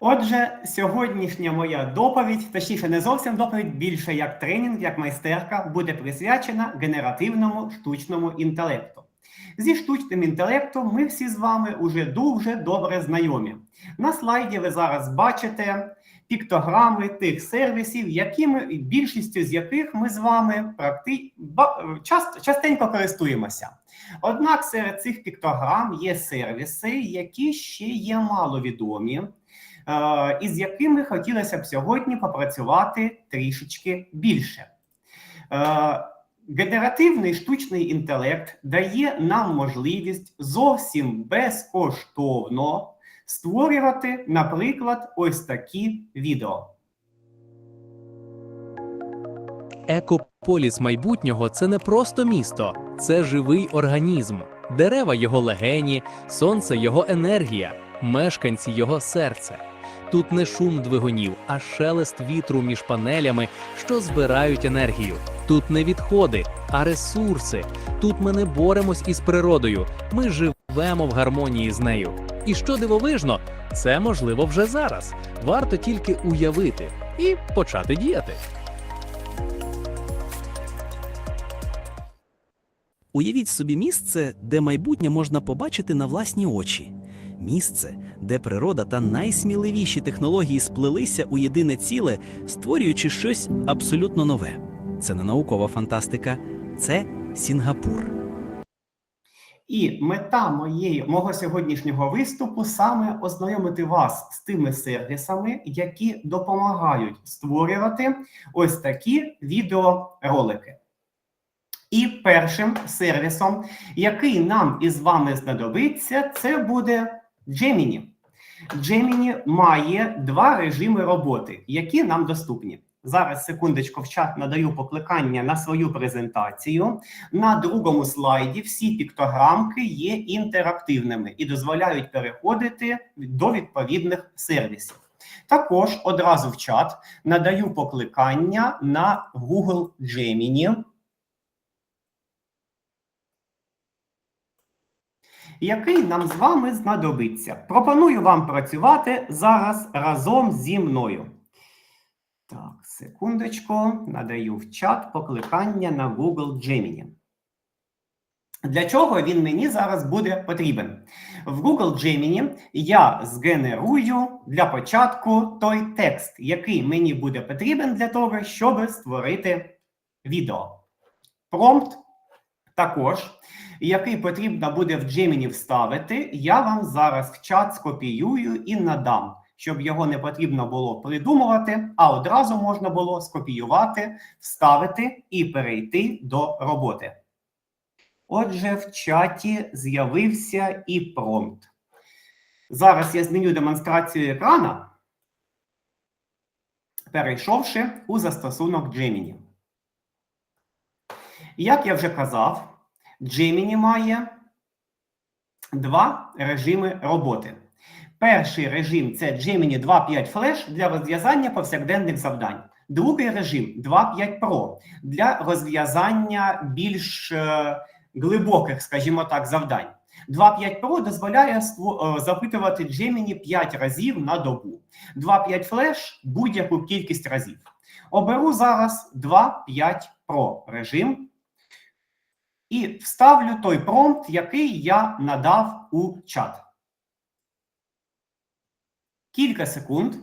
Отже, сьогоднішня моя доповідь, точніше, не зовсім доповідь, більше як тренінг, як майстерка, буде присвячена генеративному штучному інтелекту. Зі штучним інтелектом ми всі з вами уже дуже добре знайомі. На слайді ви зараз бачите піктограми тих сервісів, якими більшістю з яких ми з вами практи... часто, частенько користуємося. Однак серед цих піктограм є сервіси, які ще є маловідомі, із якими хотілося б сьогодні попрацювати трішечки більше. Е, Генеративний штучний інтелект дає нам можливість зовсім безкоштовно створювати, наприклад, ось такі відео. Екополіс майбутнього це не просто місто, це живий організм. Дерева його легені, сонце його енергія, мешканці його серце. Тут не шум двигунів, а шелест вітру між панелями, що збирають енергію. Тут не відходи, а ресурси. Тут ми не боремось із природою. Ми живемо в гармонії з нею. І що дивовижно, це можливо вже зараз. Варто тільки уявити і почати діяти. Уявіть собі місце, де майбутнє можна побачити на власні очі. Місце, де природа та найсміливіші технології сплелися у єдине ціле, створюючи щось абсолютно нове. Це не наукова фантастика, це Сінгапур. І мета моєї мого сьогоднішнього виступу саме ознайомити вас з тими сервісами, які допомагають створювати ось такі відеоролики. І першим сервісом, який нам із вами знадобиться, це буде Gemini. Gemini має два режими роботи, які нам доступні. Зараз секундочку в чат надаю покликання на свою презентацію. На другому слайді всі піктограмки є інтерактивними і дозволяють переходити до відповідних сервісів. Також одразу в чат надаю покликання на Google Gemini, який нам з вами знадобиться. Пропоную вам працювати зараз разом зі мною. Так, секундочку, надаю в чат покликання на Google Gemini. Для чого він мені зараз буде потрібен? В Google Gemini я згенерую для початку той текст, який мені буде потрібен для того, щоб створити відео. Промпт також, який потрібно буде в Gemini вставити, я вам зараз в чат скопіюю і надам, щоб його не потрібно було придумувати, а одразу можна було скопіювати, вставити і перейти до роботи. Отже, в чаті з'явився і промпт. Зараз я зміню демонстрацію екрана, перейшовши у застосунок Gemini. Як я вже казав, Gemini має два режими роботи. Перший режим це Gemini 2.5 Flash для розв'язання повсякденних завдань. Другий режим 2.5 Pro для розв'язання більш е, глибоких, скажімо так, завдань. 2.5 Pro дозволяє е, запитувати Gemini 5 разів на добу. 2.5 Flash будь-яку кількість разів. Оберу зараз 2.5 Pro режим і вставлю той промпт, який я надав у чат. Кілька секунд.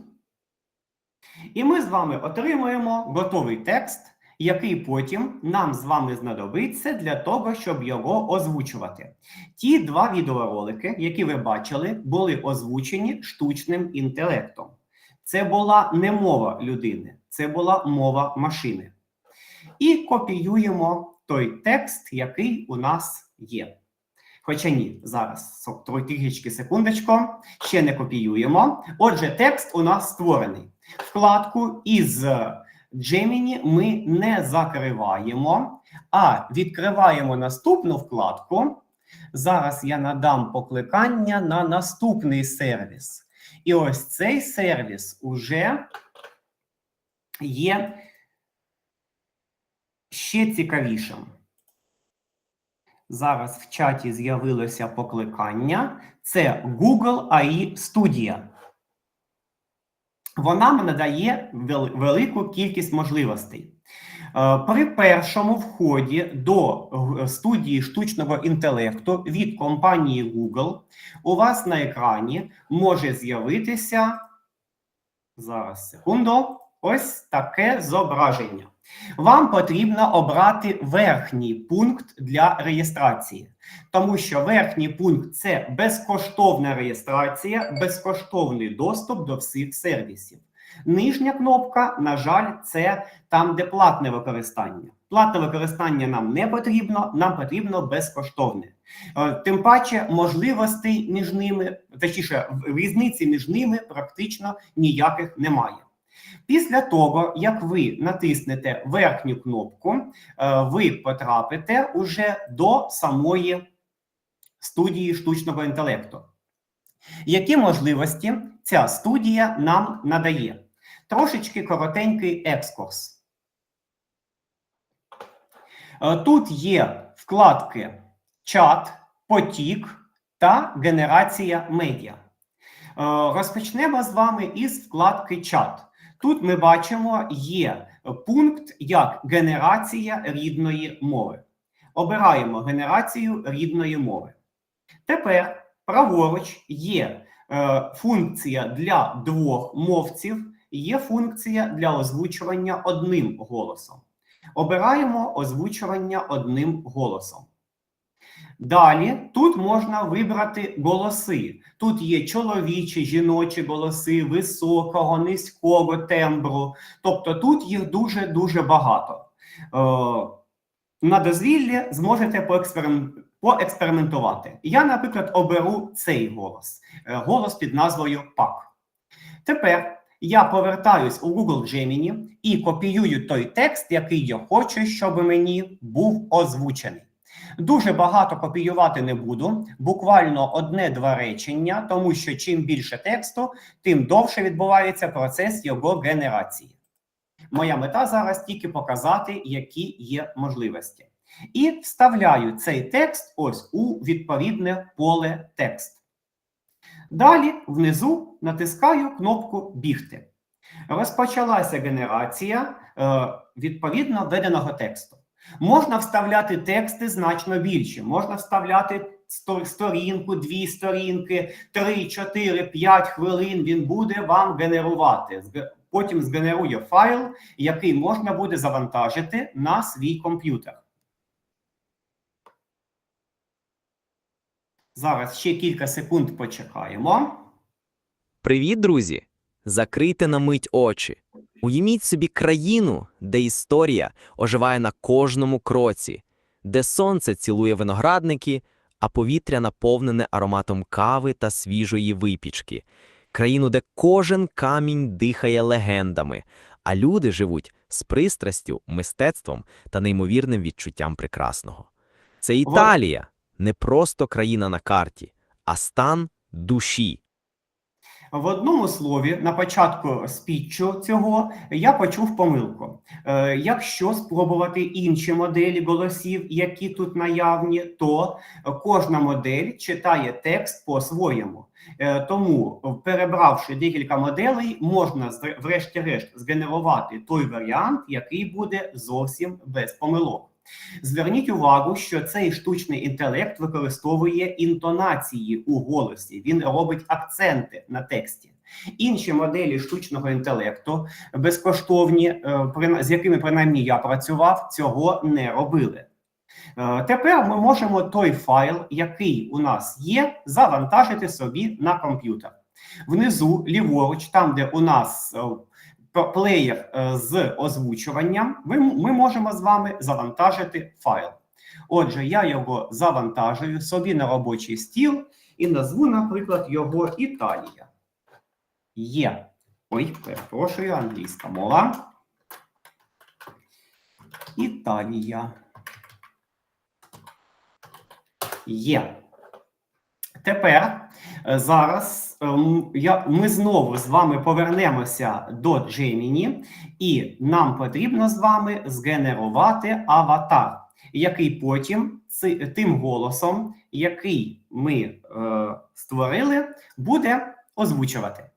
І ми з вами отримуємо готовий текст, який потім нам з вами знадобиться для того, щоб його озвучувати. Ті два відеоролики, які ви бачили, були озвучені штучним інтелектом. Це була не мова людини, це була мова машини. І копіюємо той текст, який у нас є. Хоча ні, зараз трішечки секундочку, ще не копіюємо. Отже, текст у нас створений. Вкладку із Gemini ми не закриваємо, а відкриваємо наступну вкладку. Зараз я надам покликання на наступний сервіс. І ось цей сервіс уже є ще цікавішим. Зараз в чаті з'явилося покликання. Це Google AI Studio. вона надає велику кількість можливостей. Е, При першому вході до студії штучного інтелекту від компанії Google у вас на екрані може з'явитися зараз секунду. Ось таке зображення. Вам потрібно обрати верхній пункт для реєстрації, тому що верхній пункт це безкоштовна реєстрація, безкоштовний доступ до всіх сервісів. Нижня кнопка, на жаль, це там, де платне використання. Платне використання нам не потрібно, нам потрібно безкоштовне. Е, Тим паче, можливостей між ними, точніше, різниці між ними практично ніяких немає. Після того, як ви натиснете верхню кнопку, е, ви потрапите уже до самої студії штучного інтелекту. Які можливості ця студія нам надає? Трошечки коротенький екскурс. Е, Тут є вкладки чат, потік та генерація медіа. Е, Розпочнемо з вами із вкладки чат. Тут ми бачимо є пункт як генерація рідної мови. Обираємо генерацію рідної мови. Тепер праворуч є е, функція для двох мовців, є функція для озвучування одним голосом. Обираємо озвучування одним голосом. Далі тут можна вибрати голоси. Тут є чоловічі, жіночі голоси, високого, низького тембру. Тобто тут їх дуже-дуже багато. Е, на дозвіллі зможете поексперим- поекспериментувати. Я, наприклад, оберу цей голос, е, голос під назвою ПАК. Тепер я повертаюсь у Google Gemini і копіюю той текст, який я хочу, щоб мені був озвучений. Дуже багато копіювати не буду, буквально одне-два речення, тому що чим більше тексту, тим довше відбувається процес його генерації. Моя мета зараз тільки показати, які є можливості. І вставляю цей текст ось у відповідне поле текст. Далі внизу натискаю кнопку Бігти. Розпочалася генерація е, відповідно введеного тексту. Можна вставляти тексти значно більше. Можна вставляти сторінку, дві сторінки, три, чотири, п'ять хвилин. Він буде вам генерувати. Потім згенерує файл, який можна буде завантажити на свій комп'ютер. Зараз ще кілька секунд почекаємо. Привіт, друзі! Закрийте на мить очі. Уявіть собі країну, де історія оживає на кожному кроці, де сонце цілує виноградники, а повітря наповнене ароматом кави та свіжої випічки. Країну, де кожен камінь дихає легендами, а люди живуть з пристрастю, мистецтвом та неймовірним відчуттям прекрасного. Це Італія, не просто країна на карті, а стан душі. В одному слові на початку спіччю цього я почув помилку. Е, якщо спробувати інші моделі голосів, які тут наявні, то кожна модель читає текст по-своєму. Е, тому, перебравши декілька моделей, можна врешті-решт згенерувати той варіант, який буде зовсім без помилок. Зверніть увагу, що цей штучний інтелект використовує інтонації у голосі. Він робить акценти на тексті. Інші моделі штучного інтелекту безкоштовні, е, з якими принаймні я працював, цього не робили. Е, Тепер ми можемо той файл, який у нас є, завантажити собі на комп'ютер. Внизу, ліворуч, там, де у нас е, плеєр е, з озвучуванням, ми, можемо з вами завантажити файл. Отже, я його завантажую собі на робочий стіл і назву, наприклад, його Італія. Є. Ой, перепрошую, англійська мова. Італія. Є. Тепер е, зараз ем, я, ми знову з вами повернемося до Gemini, і нам потрібно з вами згенерувати аватар, який потім тим голосом, який ми е, створили, буде озвучувати.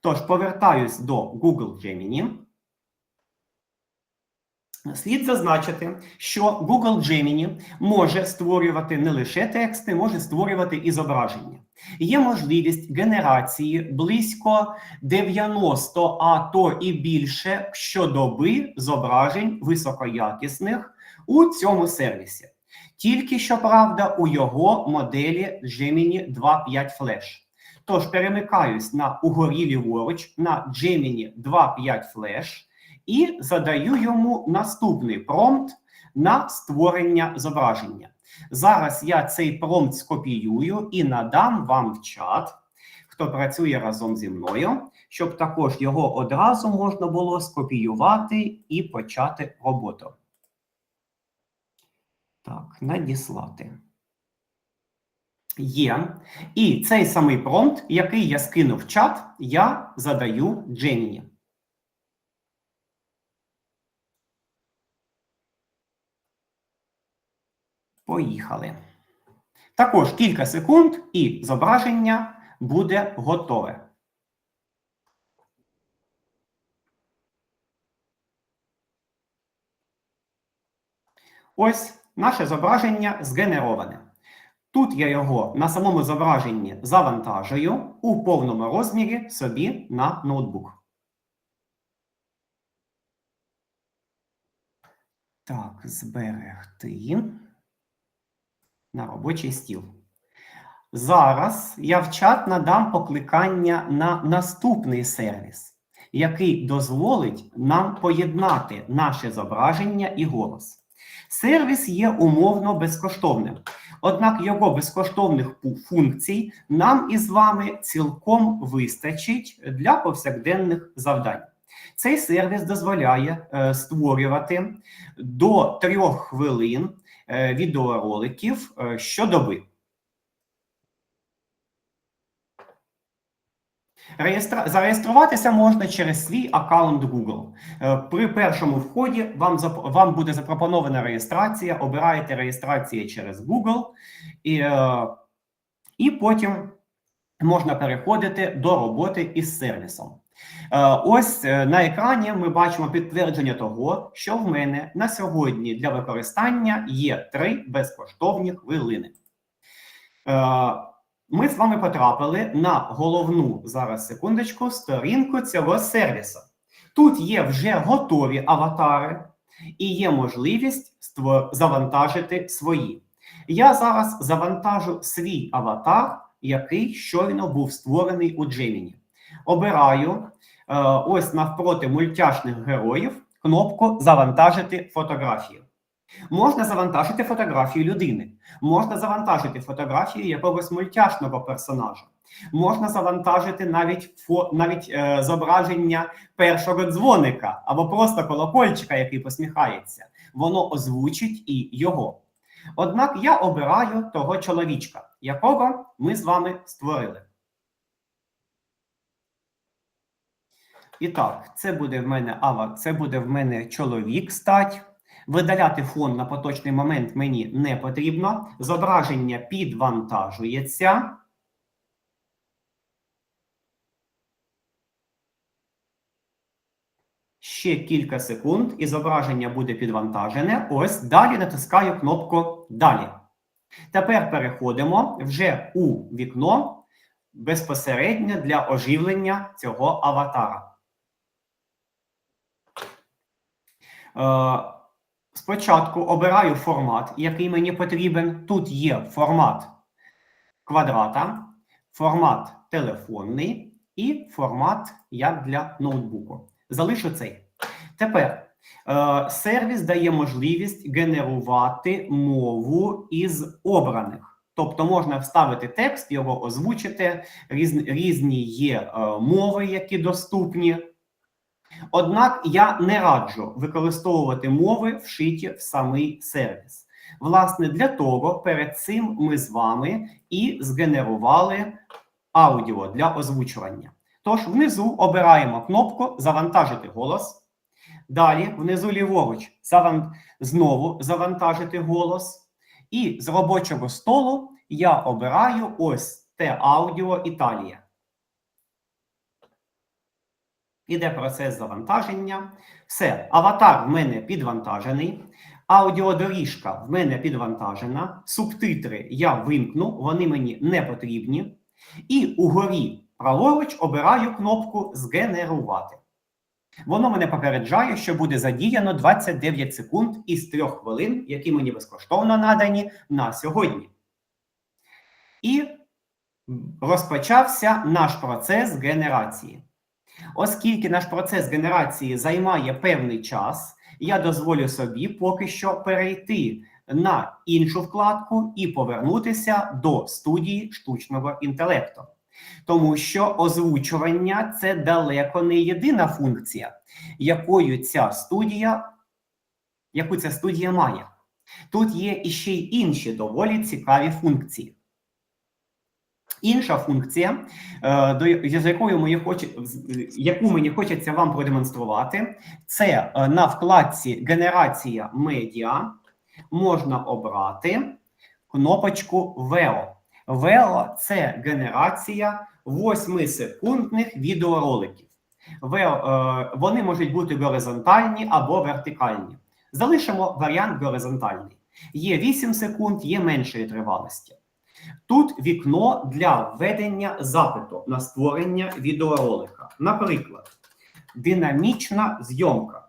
Тож, повертаюсь до Google Gemini. Слід зазначити, що Google Gemini може створювати не лише тексти, може створювати і зображення. Є можливість генерації близько 90, а то і більше щодоби зображень високоякісних у цьому сервісі. Тільки що правда у його моделі Gemini 2.5 Flash. Тож перемикаюсь на угорі ліворуч на Gemini 2.5 Flash і задаю йому наступний промпт на створення зображення. Зараз я цей промпт скопіюю і надам вам в чат, хто працює разом зі мною, щоб також його одразу можна було скопіювати і почати роботу. Так, надіслати. Є. І цей самий промпт, який я скинув в чат, я задаю Gemini. Поїхали. Також кілька секунд, і зображення буде готове. Ось наше зображення згенероване. Тут я його на самому зображенні завантажую у повному розмірі собі на ноутбук. Так, зберегти на робочий стіл. Зараз я в чат надам покликання на наступний сервіс, який дозволить нам поєднати наше зображення і голос. Сервіс є умовно безкоштовним, однак його безкоштовних функцій нам із вами цілком вистачить для повсякденних завдань. Цей сервіс дозволяє е, створювати до трьох хвилин відеороликів е, щодоби. Зареєструватися можна через свій аккаунт Google. Е, При першому вході вам, зап... вам буде запропонована реєстрація. Обираєте реєстрацію через Google, і, е, і потім можна переходити до роботи із сервісом. Е, Ось е, на екрані ми бачимо підтвердження того, що в мене на сьогодні для використання є три безкоштовні хвилини. Е, Ми з вами потрапили на головну зараз секундочку сторінку цього сервісу. Тут є вже готові аватари, і є можливість завантажити свої. Я зараз завантажу свій аватар, який щойно був створений у Gemini. Обираю е, ось навпроти мультяшних героїв кнопку Завантажити фотографію. Можна завантажити фотографію людини, можна завантажити фотографію якогось мультяшного персонажа, можна завантажити навіть фо, навіть е, зображення першого дзвоника або просто колокольчика, який посміхається. Воно озвучить і його. Однак я обираю того чоловічка, якого ми з вами створили. І так, це буде в мене ава, це буде в мене чоловік стать. Видаляти фон на поточний момент мені не потрібно. Зображення підвантажується. Ще кілька секунд, і зображення буде підвантажене. Ось далі натискаю кнопку Далі. Тепер переходимо вже у вікно безпосередньо для оживлення цього аватара. Е, Спочатку обираю формат, який мені потрібен. Тут є формат квадрата, формат телефонний і формат як для ноутбуку. Залишу цей. Тепер е, сервіс дає можливість генерувати мову із обраних. Тобто можна вставити текст, його озвучити, різні, різні є е, мови, які доступні. Однак я не раджу використовувати мови, вшиті в самий сервіс. Власне, для того перед цим ми з вами і згенерували аудіо для озвучування. Тож внизу обираємо кнопку Завантажити голос. Далі, внизу ліворуч, заван... знову завантажити голос. І з робочого столу я обираю ось те аудіо Італія. Іде процес завантаження. Все, аватар в мене підвантажений. Аудіодоріжка в мене підвантажена. Субтитри я вимкну, вони мені не потрібні. І угорі праворуч обираю кнопку Згенерувати. Воно мене попереджає, що буде задіяно 29 секунд із 3 хвилин, які мені безкоштовно надані на сьогодні. І розпочався наш процес генерації. Оскільки наш процес генерації займає певний час, я дозволю собі поки що перейти на іншу вкладку і повернутися до студії штучного інтелекту. Тому що озвучування це далеко не єдина функція, якою ця студія, яку ця студія має. Тут є іще й інші доволі цікаві функції. Інша функція, е, з якою мені хоче, яку мені хочеться вам продемонструвати, це е, на вкладці Генерація медіа можна обрати кнопочку VEO. VEO – це генерація 8-секундних відеороликів. Е, вони можуть бути горизонтальні або вертикальні. Залишимо варіант горизонтальний. Є 8 секунд, є меншої тривалості. Тут вікно для введення запиту на створення відеоролика. Наприклад, динамічна зйомка.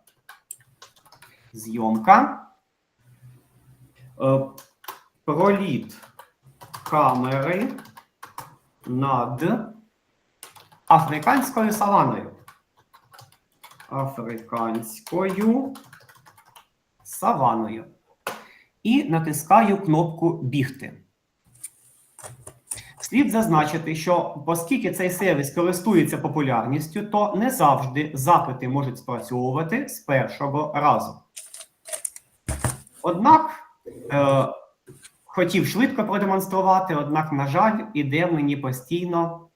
Зйомка. Е, Проліт камери над африканською саваною. Африканською саваною. І натискаю кнопку Бігти. Слід зазначити, що оскільки цей сервіс користується популярністю, то не завжди запити можуть спрацьовувати з першого разу. Однак е, хотів швидко продемонструвати, однак, на жаль, іде мені постійно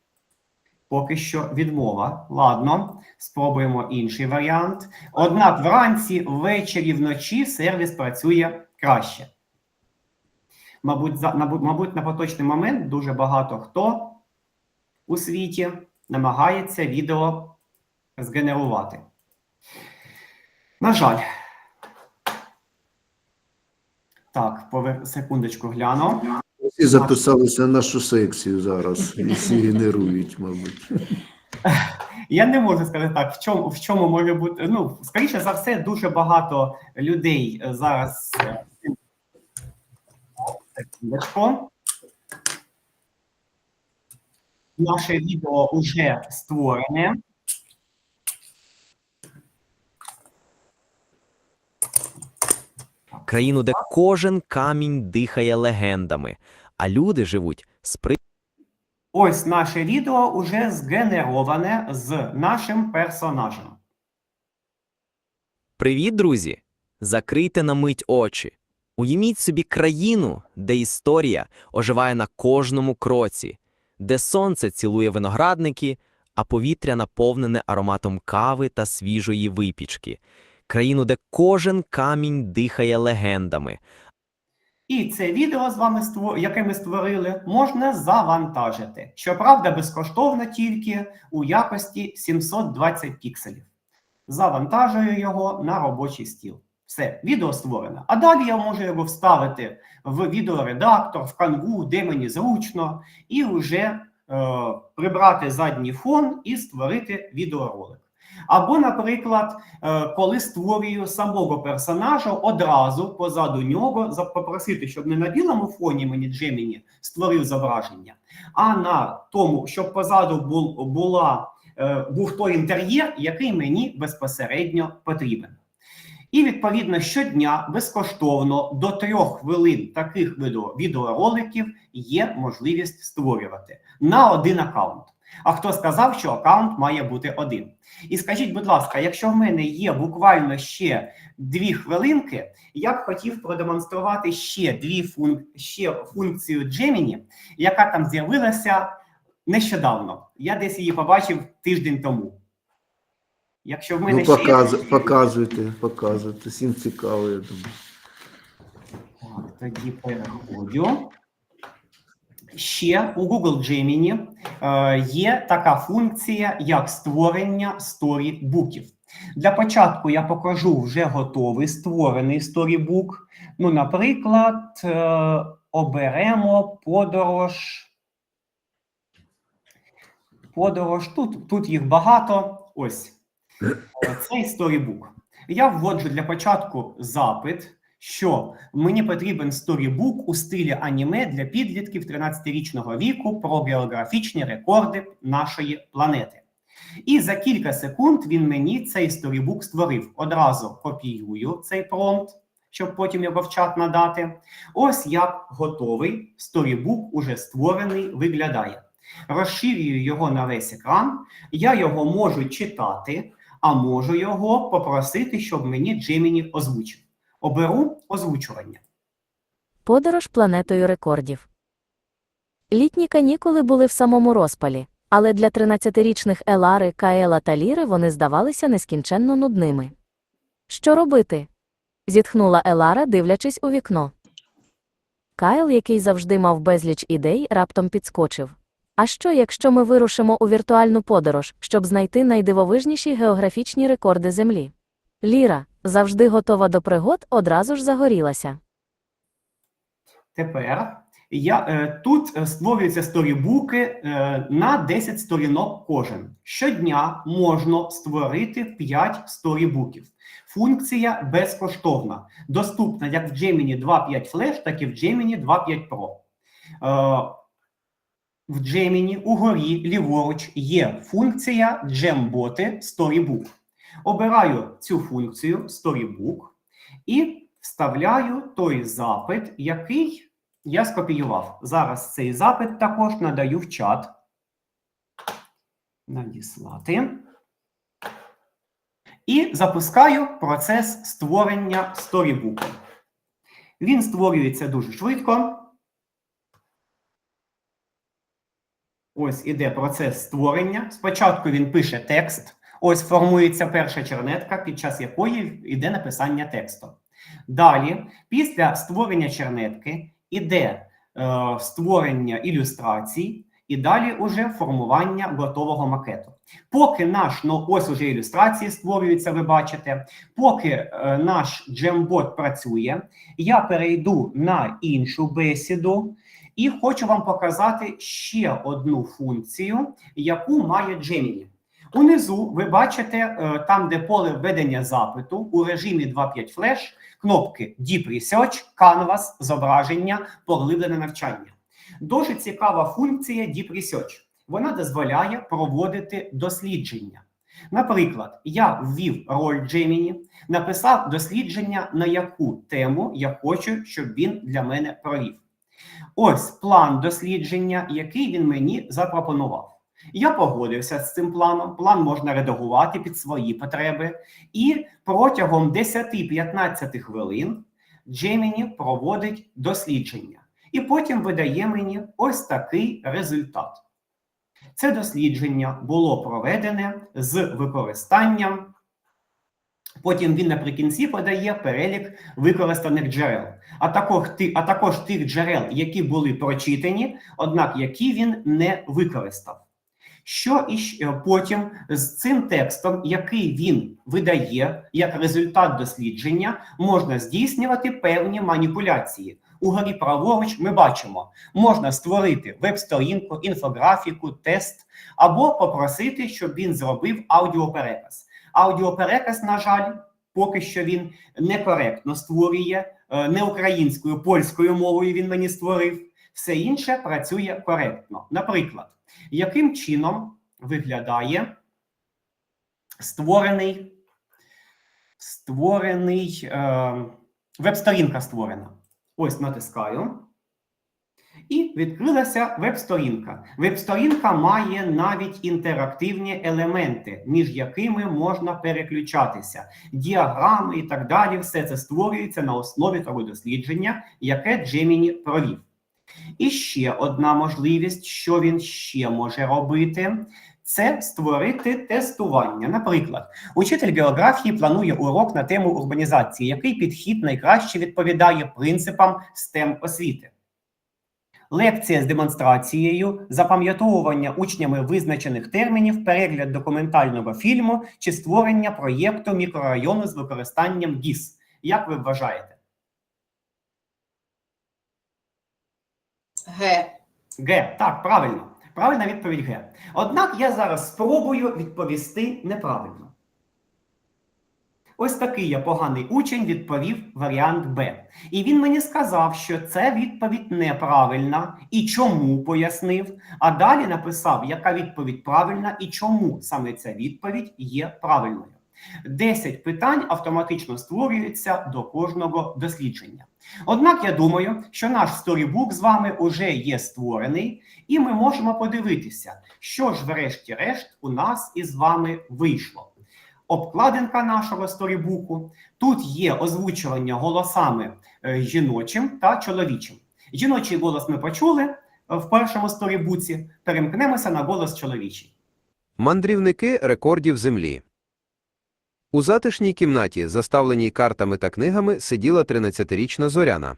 поки що відмова. Ладно, спробуємо інший варіант. Однак вранці, ввечері, вночі сервіс працює краще. Мабуть, за, мабуть, на поточний момент дуже багато хто у світі намагається відео згенерувати. На жаль. Так, повер... секундочку гляну. Всі записалися на нашу секцію зараз і всі генерують, мабуть. Я не можу сказати так, в чому, в чому може бути. Ну, скоріше за все, дуже багато людей е, зараз. Секундочку. Наше відео вже створене. країну, де кожен камінь дихає легендами, а люди живуть з при... Ось наше відео уже згенероване з нашим персонажем. Привіт, друзі! Закрийте на мить очі. Уявіть собі країну, де історія оживає на кожному кроці, де сонце цілує виноградники, а повітря наповнене ароматом кави та свіжої випічки. Країну, де кожен камінь дихає легендами, І це відео з вами яке ми створили, можна завантажити. Щоправда, безкоштовно тільки у якості 720 пікселів. Завантажую його на робочий стіл. Все, відео створено. А далі я можу його вставити в відеоредактор, в канву, де мені зручно, і вже е, прибрати задній фон і створити відеоролик. Або, наприклад, е, коли створюю самого персонажа, одразу позаду нього попросити, щоб не на білому фоні мені Джеміні створив зображення, а на тому, щоб позаду бул, була, е, був той інтер'єр, який мені безпосередньо потрібен. І відповідно щодня безкоштовно до трьох хвилин таких відео, відеороликів є можливість створювати на один аккаунт. А хто сказав, що аккаунт має бути один? І скажіть, будь ласка, якщо в мене є буквально ще дві хвилинки, я б хотів продемонструвати ще дві функ... ще функцію Gemini, яка там з'явилася нещодавно. Я десь її побачив тиждень тому. Якщо в мене Ну, ще показуйте, показуйте. Всім цікаво, я думаю. Так, тоді переходжу. Ще у Google Gemini е, є така функція, як створення сторібуків. Для початку я покажу вже готовий створений сторібук. Ну, наприклад, е, оберемо подорож. Подорож. Тут, тут їх багато. Ось е, цей сторібук. Я вводжу для початку запит, що мені потрібен сторібук у стилі аніме для підлітків 13-річного віку про географічні рекорди нашої планети. І за кілька секунд він мені цей сторібук створив. Одразу копіюю цей промпт, щоб потім його в чат надати. Ось як готовий сторібук, уже створений, виглядає. Розширюю його на весь екран. Я його можу читати, а можу його попросити, щоб мені Gemini озвучив. Оберу озвучування. Подорож планетою рекордів. Літні канікули були в самому розпалі, але для 13-річних Елари, Каела та Ліри вони здавалися нескінченно нудними. Що робити? зітхнула Елара, дивлячись у вікно. Кайл, який завжди мав безліч ідей, раптом підскочив. А що, якщо ми вирушимо у віртуальну подорож, щоб знайти найдивовижніші географічні рекорди Землі? Ліра, завжди готова до пригод, одразу ж загорілася. Тепер я, е, тут е, створюються сторібуки е, на 10 сторінок кожен. Щодня можна створити 5 сторібуків. Функція безкоштовна, доступна як в Gemini 2.5 Flash, так і в Gemini 2.5 Pro. В Gemini угорі ліворуч є функція Gemboти Storybook. Обираю цю функцію Storybook і вставляю той запит, який я скопіював. Зараз цей запит також надаю в чат. Надіслати. І запускаю процес створення сторібуку. Він створюється дуже швидко. Ось іде процес створення. Спочатку він пише текст. Ось формується перша чернетка, під час якої йде написання тексту. Далі, після створення чернетки, іде е, створення ілюстрацій, і далі уже формування готового макету. Поки наш, ну ось уже ілюстрації створюються, ви бачите. Поки е, наш джембот працює, я перейду на іншу бесіду і хочу вам показати ще одну функцію, яку має Gemini. Унизу ви бачите, е, там, де поле введення запиту у режимі 2.5 Flash, кнопки Deep Research, Canvas, зображення, поглиблене навчання. Дуже цікава функція Deep Research. Вона дозволяє проводити дослідження. Наприклад, я ввів роль Gemini, написав дослідження, на яку тему я хочу, щоб він для мене провів. Ось план дослідження, який він мені запропонував. Я погодився з цим планом. План можна редагувати під свої потреби. І протягом 10-15 хвилин Gemini проводить дослідження. І потім видає мені ось такий результат. Це дослідження було проведене з використанням. Потім він наприкінці подає перелік використаних джерел, а також, а також тих джерел, які були прочитані, однак які він не використав. Що і потім з цим текстом, який він видає як результат дослідження, можна здійснювати певні маніпуляції. Угорі праворуч ми бачимо, можна створити веб-сторінку, інфографіку, тест або попросити, щоб він зробив аудіопереказ. Аудіопереказ, на жаль, поки що він некоректно створює, е, не українською, польською мовою він мені створив. Все інше працює коректно. Наприклад, яким чином виглядає створений, створений е, веб-сторінка створена. Ось натискаю. І відкрилася веб-сторінка. Веб-сторінка має навіть інтерактивні елементи, між якими можна переключатися, діаграми і так далі. Все це створюється на основі того дослідження, яке Gemini провів. І ще одна можливість, що він ще може робити, це створити тестування. Наприклад, учитель географії планує урок на тему урбанізації, який підхід найкраще відповідає принципам STEM освіти. лекція з демонстрацією, запам'ятовування учнями визначених термінів, перегляд документального фільму чи створення проєкту мікрорайону з використанням ГІС. Як ви вважаєте? Г. Г. Так, правильно. Правильна відповідь Г. Однак я зараз спробую відповісти неправильно. Ось такий я поганий учень відповів варіант Б. І він мені сказав, що це відповідь неправильна і чому пояснив. А далі написав, яка відповідь правильна і чому саме ця відповідь є правильною. 10 питань автоматично створюються до кожного дослідження. Однак я думаю, що наш сторібук з вами уже є створений, і ми можемо подивитися, що ж, врешті-решт, у нас із вами вийшло. Обкладинка нашого сторібуку. Тут є озвучування голосами е, жіночим та чоловічим. Жіночий голос ми почули в першому сторібуці. Перемкнемося на голос чоловічий. Мандрівники рекордів землі. У затишній кімнаті, заставленій картами та книгами, сиділа 13-річна Зоряна.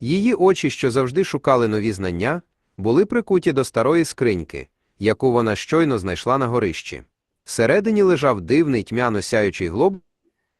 Її очі, що завжди шукали нові знання, були прикуті до старої скриньки, яку вона щойно знайшла на горищі. Всередині лежав дивний тьмяно сяючий глоб,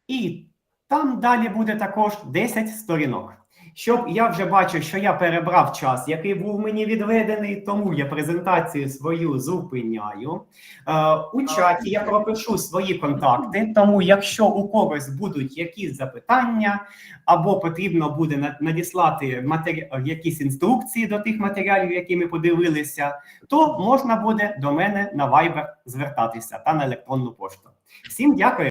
І там далі буде також 10 сторінок. Щоб я вже бачив, що я перебрав час, який був мені відведений, тому я презентацію свою зупиняю. Е, у чаті я пропишу свої контакти, тому якщо у когось будуть якісь запитання, або потрібно буде надіслати матері... якісь інструкції до тих матеріалів, які ми подивилися, то можна буде до мене на Viber звертатися та на електронну пошту. Всім дякую.